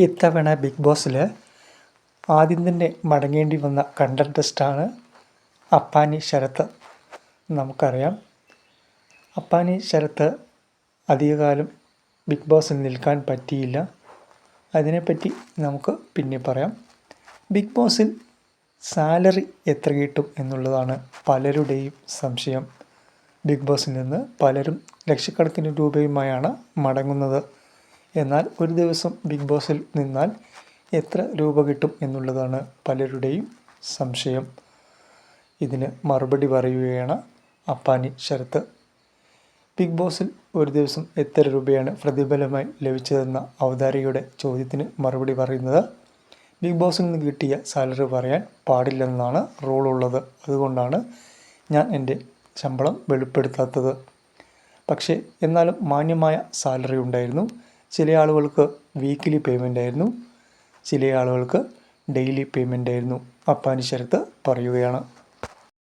ഇത്തവണ ബിഗ് ബോസിൽ ആദ്യം തന്നെ മടങ്ങേണ്ടി വന്ന കണ്ടന്റസ്റ്റാണ് അപ്പാനി ശരത്ത്. നമുക്കറിയാം. അപ്പാനി ശരത്ത് അധികകാലം ബിഗ് ബോസിൽ നിൽക്കാൻ പറ്റിയില്ല. അതിനെപ്പറ്റി നമുക്ക് പിന്നെ പറയാം. ബിഗ് ബോസിൽ സാലറി എത്ര കിട്ടും എന്നുള്ളതാണ് പലരുടെയും സംശയം. ബിഗ് ബോസിൽ നിന്ന് പലരും ലക്ഷക്കണക്കിന് രൂപയുമായാണ് മടങ്ങുന്നത്. എന്നാൽ ഒരു ദിവസം ബിഗ് ബോസിൽ നിന്നാൽ എത്ര രൂപ കിട്ടും എന്നുള്ളതാണ് പലരുടെയും സംശയം. ഇതിന് മറുപടി പറയുകയാണ് അപ്പാനി ശരത്ത്. ബിഗ് ബോസിൽ ഒരു ദിവസം എത്ര രൂപയാണ് പ്രതിഫലമായി ലഭിച്ചതെന്ന അവതാരികയുടെ ചോദ്യത്തിന് മറുപടി പറയുന്നത് ബിഗ് ബോസിൽ നിന്ന് കിട്ടിയ സാലറി പറയാൻ പാടില്ലെന്നാണ് ഉള്ളത് അതുകൊണ്ടാണ് ഞാൻ എന്റെ ശമ്പളം വെളിപ്പെടുത്താത്തത്. പക്ഷേ എന്നാലും മാന്യമായ സാലറി ഉണ്ടായിരുന്നു. ചില ആളുകൾക്ക് വീക്കിലി പേയ്മെന്റ് ആയിരുന്നു. ചില ആളുകൾക്ക് ഡെയിലി പേയ്മെന്റ് ആയിരുന്നു. അപ്പാനിശരത്ത് പറയുകയാണ്.